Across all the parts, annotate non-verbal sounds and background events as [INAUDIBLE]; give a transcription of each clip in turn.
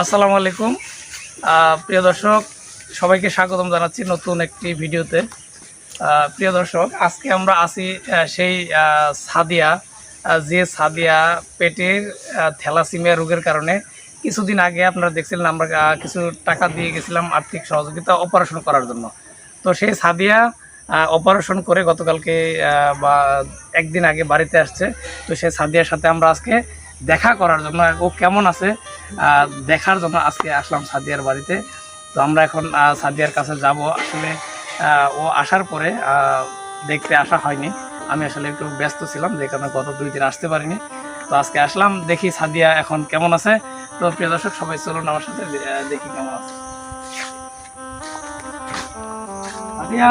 আসসালামু আলাইকুম। প্রিয় দর্শক সবাইকে স্বাগতম জানাচ্ছি নতুন একটি ভিডিওতে। প্রিয় দর্শক আজকে আমরা আহ, সেই সাদিয়া যে সাদিয়া পেটের থ্যালাসিমিয়া রোগের কারণে কিছুদিন আগে আপনারা দেখছিলেন আমরা কিছু টাকা দিয়ে গেছিলাম আর্থিক সহযোগিতা অপারেশন করার জন্য। তো সেই সাদিয়া অপারেশন করে গতকালকে বা একদিন আগে বাড়িতে আসছে। তো সেই সাদিয়ার সাথে আমরা আজকে দেখা করার জন্য, ও কেমন আছে দেখার জন্য আজকে আসলাম সাদিয়ার বাড়িতে। তো আমরা এখন সাদিয়ার কাছে যাব। আসলে ও আসার পরে দেখতে আসা হয়নি। আমি আসলে একটু ব্যস্ত ছিলাম, যে কারণে গত দুই দিন আসতে পারিনি। তো আজকে আসলাম, দেখি সাদিয়া এখন কেমন আছে। তো প্রিয় দর্শক, সবাই চলুন আমার সাথে দেখি কেমন আছে। সাদিয়া!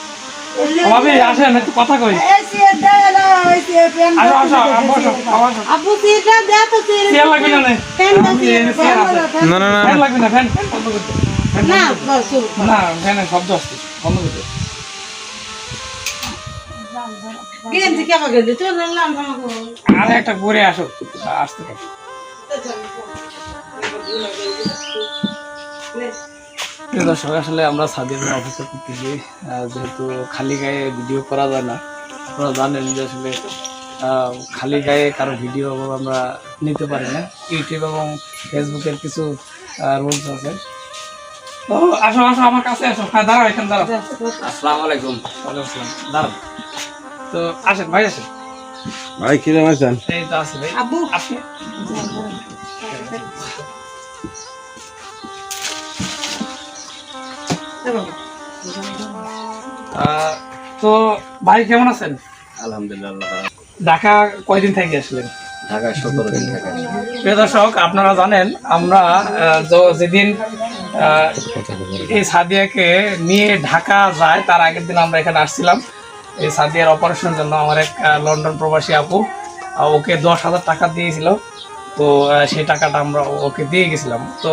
ভাবি আসেন একটু কথা কই। আসো আসো আম বসো আম আসো দে তো সির চেয়ার লাগবে না নে? না না না ফ্যান। লাগবে না ফ্যান। ফ্যান বন্ধ করতে। না বন্ধ করতে। বস শুরু কর। না ফ্যানের শব্দ আসছে বন্ধ করতে। গেঞ্জি জানলাম আমাকে একটা ঘুরে আসো আসতে পারো। প্রিয় দর্শক আসলে আমরা সাদের অপেক্ষা করতেছি যেহেতু খালি গায়ে ভিডিও করা যায় না আপনারা জানেন যে আসলে আহ, খালি গায়ে কারও ভিডিও আমরা নিতে পারি না। ইউটিউব এবং ফেসবুকের কিছু রুলস আছে। তো আসো আসো আমার কাছে আসো। হ্যাঁ দাঁড়াও এখানে দাঁড়াও। আসসালামু আলাইকুম। ওয়ালাইকুম আসসালাম। দাঁড়াও। তো আসেন ভাই আসেন। ভাই কিরম আছেন এই তো আছে ভাই। আব্বু। আপনি তো ভাই কেমন আছেন? আলহামদুলিল্লাহ ঢাকা কয়দিন থেকে আসলেন? ঢাকায় সতেরো দিন ঢাকা প্রিয় দর্শক আপনারা জানেন আমরা যেদিন এই সাদিয়াকে নিয়ে ঢাকা যায় তার আগের দিন আমরা এখানে আসছিলাম। এই সাদিয়ার অপারেশনের জন্য আমার এক লন্ডন প্রবাসী আপু ওকে দশ হাজার টাকা দিয়েছিল। তো সেই টাকাটা আমরা ওকে দিয়ে গেছিলাম। তো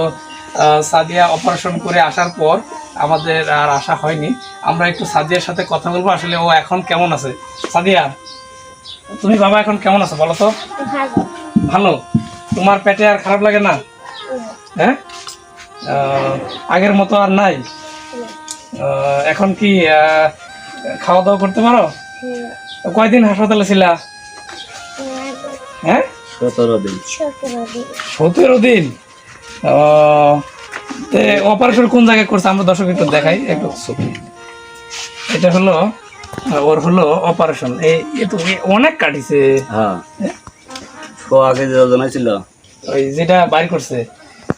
সাদিয়া অপারেশন করে আসার পর আমাদের আর আসা হয়নি। আমরা একটু সাদিয়ার সাথে কথা বলব আসলে ও এখন কেমন আছে? সাদিয়া তুমি বাবা এখন কেমন আছো বলো তো? ভালো। তোমার পেটে আর খারাপ লাগে না? হ্যাঁ? আহ, আগের মতো আর নাই? আহ, এখন কি আহ, খাওয়া দাওয়া করতে পারো? কয়দিন হাসপাতালে ছিলা? হ্যাঁ। সতেরো দিন। সতেরো দিন? অপারেশন কোন জায়গায় করছে? আমরা দর্শক একটু দেখাই একটু এটা হলো ওর হলো অপারেশন এই তো অনেক কাটিছে। হ্যাঁ। ওজন ছিল। ওই যেটা বাড়ি করছে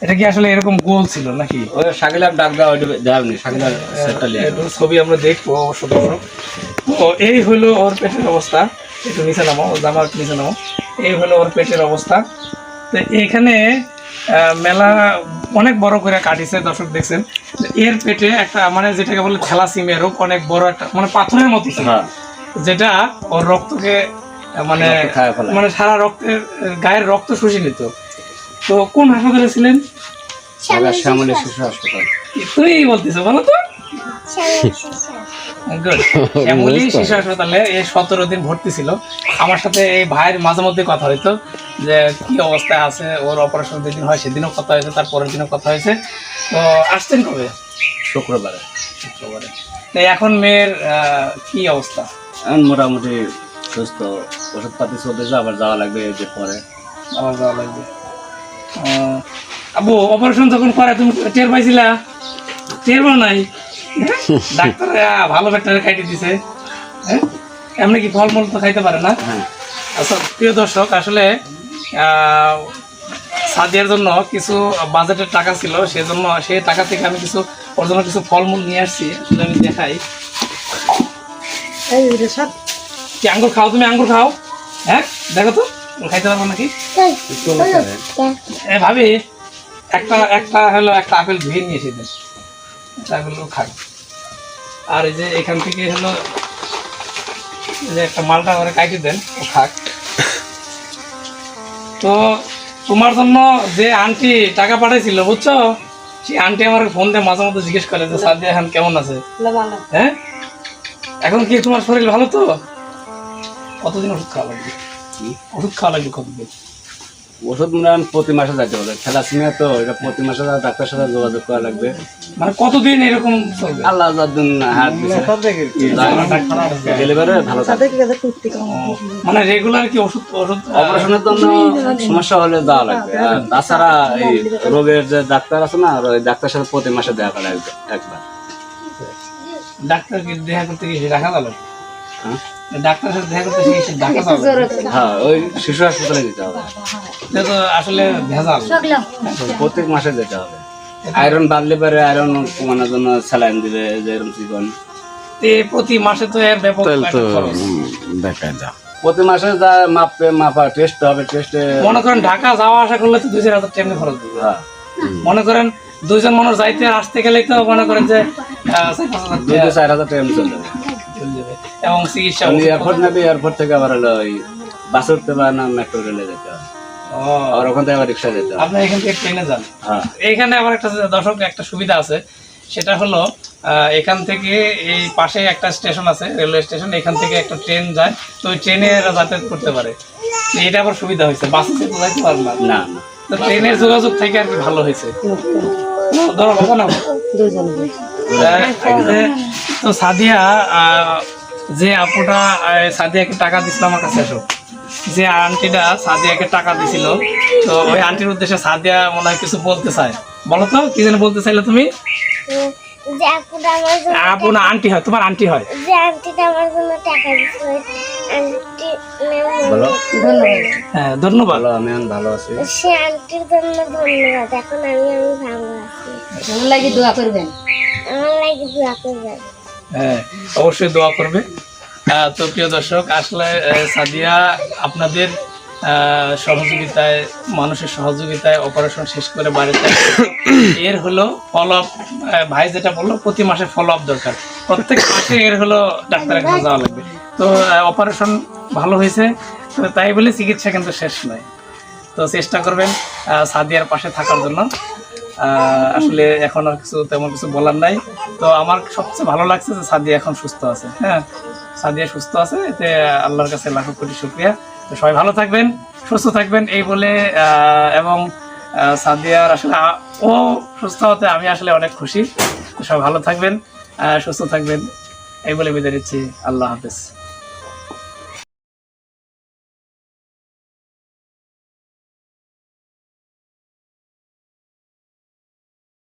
এটা কি আসলে এরকম গোল ছিল নাকি? ওই শাকিলার ডাক ওইটা দেখাবনি শাকিলার সেটটা লিয়ে ছবি আমরা দেখব অবশ্য দর্শক। তো এই হলো ওর পেটের অবস্থা। একটু নিচে নামো ও জামা একটু নিচে নামো এই হলো ওর পেটের অবস্থা। তো এখানে মেলা অনেক বড় করে কাটিছে দর্শক দেখছেন। এর পেটে একটা মানে যেটাকে বলে খেলা থ্যালাসিমিয়া রোগ অনেক বড় একটা মানে পাথরের মতো ছিল। হ্যাঁ। যেটা ওর রক্তকে মানে। মানে সারা রক্তের গায়ের রক্ত শুষে নিত। তো কোন হাসপাতালে ছিলেন? শ্যামলী শিশু হাসপাতাল। তুই বলতেছো বলো তো। শিশু হাসপাতালে এই সতেরো দিন ভর্তি ছিল। আমার সাথে এই ভাইয়ের মাঝে মধ্যে কথা হইতো যে কি অবস্থায় আছে? ওর অপারেশন যেদিন হয় সেদিনও কথা হয়েছে তার পরের দিনও কথা হয়েছে। তো আসছেন কবে? শুক্রবারে। শুক্রবারে। এখন মেয়ের কি অবস্থা? এখন মোটামুটি সুস্থ। ওষুধপাতি চলতেছে আবার যাওয়া লাগবে এই যে পরে। আমার যাওয়া লাগবে। আবু অপারেশন যখন করে তুমি টের পাইছিলা? টের পাও নাই? [LAUGHS] ডাক্তার ভালো ডাক্তারে খাইতে দিছে হ্যাঁ এমনি কি ফলমূল তো খাইতে পারে না? হ্যাঁ। আচ্ছা প্রিয় দর্শক আসলে সাদিয়ার জন্য কিছু বাজেটের টাকা ছিল সেজন্য সেই টাকা থেকে আমি কিছু ওর জন্য কিছু ফলমূল নিয়ে আসছি আসলে আমি দেখাই। কি আঙ্গুর খাও তুমি? আঙ্গুর খাও। হ্যাঁ? দেখো তো খাইতে পারব নাকি? এ ভাবি একটা একটা হলো একটা আপেল ধুয়ে নিয়ে এসে ও খাক আর এই যে এখান থেকে হলো যে একটা মালটা করে কাটি দেন ও খাক। তো তোমার জন্য যে আন্টি টাকা পাঠাইছিল বুঝছ? সেই আন্টি আমার ফোন দিয়ে মাঝে মধ্যে জিজ্ঞেস করে যে সাদিয়া এখন কেমন আছে? হ্যাঁ? এখন কি তোমার শরীর ভালো তো? কতদিন ওষুধ খাওয়া লাগবে? ওষুধ খাওয়া লাগবে কতদিন? ওষুধ মনে হয় প্রতি মাসে যেতে হবে। থ্যালাসিমিয়া তো এটা প্রতি মাসে ডাক্তার সাথে যোগাযোগ করা লাগবে। মানে কতদিন এরকম চলবে? আল্লাহ হাত ভালো মানে রেগুলার কি ওষুধ ওষুধ অপারেশনের জন্য সমস্যা হলে দেওয়া লাগবে। আর তাছাড়া এই রোগের যে ডাক্তার আছে না ওই ডাক্তার সাথে প্রতি মাসে দেখা করা লাগবে একবার। ডাক্তার কি দেখা করতে গিয়ে দেখা যাবে হ্যাঁ? ডাক্তারের সাথে দেখা করতে গিয়ে [LAUGHS] দেখা হ্যাঁ ওই শিশু হাসপাতালে যেতে হবে। তো আসলে ভেজাল। প্রত্যেক মাসে যেতে হবে। আয়রন বাড়লে পরে আয়রন কমানোর জন্য স্যালাইন দিবে যে এরকম চিকন। প্রতি মাসে তো এর ব্যাপক। প্রতি মাসে যা মাপে মাপা টেস্ট হবে টেস্টে মনে করেন ঢাকা যাওয়া আসা করলে তো দুই চার হাজার টাকা খরচ দিবে। হ্যাঁ। মনে করেন দুইজন মানুষ যাইতে আসতে গেলেই তো মনে করেন যে চার হাজার টাকা চলে। যাবে চলে যাবে। এবং চিকিৎসা এয়ারপোর্ট নেবে এয়ারপোর্ট থেকে আবার হলো ওই বাসে উঠতে পারে না মেট্রো রেলে যেতে হবে আর ওখান থেকে আবার রিক্সা যেতে আপনি এখান থেকে ট্রেনে যান। হ্যাঁ। এইখানে আবার একটা দর্শক একটা সুবিধা আছে। সেটা হলো এখান থেকে এই পাশে একটা স্টেশন আছে রেলওয়ে স্টেশন এখান থেকে একটা ট্রেন যায়। তো ওই ট্রেনে এরা যাতায়াত করতে পারে। এটা আবার সুবিধা হয়েছে। বাসে যাইতে পারবে না। তো ট্রেনের যোগাযোগ থেকে আর কি ভালো হয়েছে। ধরো বাবা না তো সাদিয়া যে আপুটা সাদিয়াকে টাকা দিছিল আমার কাছে যে আন্টিটা সাদিয়াকে টাকা দিছিল তো ওই আন্টির উদ্দেশ্যে সাদিয়া মনে হয় কিছু বলতে চায়। বলো তো কি যেন বলতে চাইলে তুমি? যে আপুটা আমার জন্য আপু না আন্টি হয় তোমার আন্টি হয়। যে আন্টিটা আমার জন্য টাকা দিছিল আন্টি বলো। হ্যাঁ ধন্যবাদ। আমি ভালো আছি? সে আন্টির জন্য ধন্যবাদ এখন আমি আমি ভালো আছি। লাগি দোয়া করবেন। হ্যাঁ অবশ্যই দোয়া করবে। তো প্রিয় দর্শক, আসলে সাদিয়া আপনাদের সহযোগিতায়, মানুষের সহযোগিতায় অপারেশন শেষ করে বাড়িতে এর হলো ফলো আপ ভাই যেটা বলল, প্রতি মাসে ফলো আপ দরকার। প্রত্যেক মাসে এর হলো ডাক্তারের কাছে যাওয়া লাগবে। তো অপারেশন ভালো হয়েছে। তাই বলে চিকিৎসা কিন্তু শেষ নয়। তো চেষ্টা করবেন সাদিয়ার পাশে থাকার জন্য। আসলে এখন আর কিছু তেমন কিছু বলার নাই। তো আমার সবচেয়ে ভালো লাগছে যে সাদিয়া এখন সুস্থ আছে হ্যাঁ? সাদিয়া সুস্থ আছে, এতে আল্লাহর কাছে লাখো কোটি শুক্রিয়া। তো সবাই ভালো থাকবেন, সুস্থ থাকবেন, এই বলে এবং সাদিয়ার আসলে ও সুস্থ হতে আমি আসলে অনেক খুশি। সবাই ভালো থাকবেন সুস্থ থাকবেন, এই বলে বিদায় দিচ্ছি আল্লাহ হাফেজ।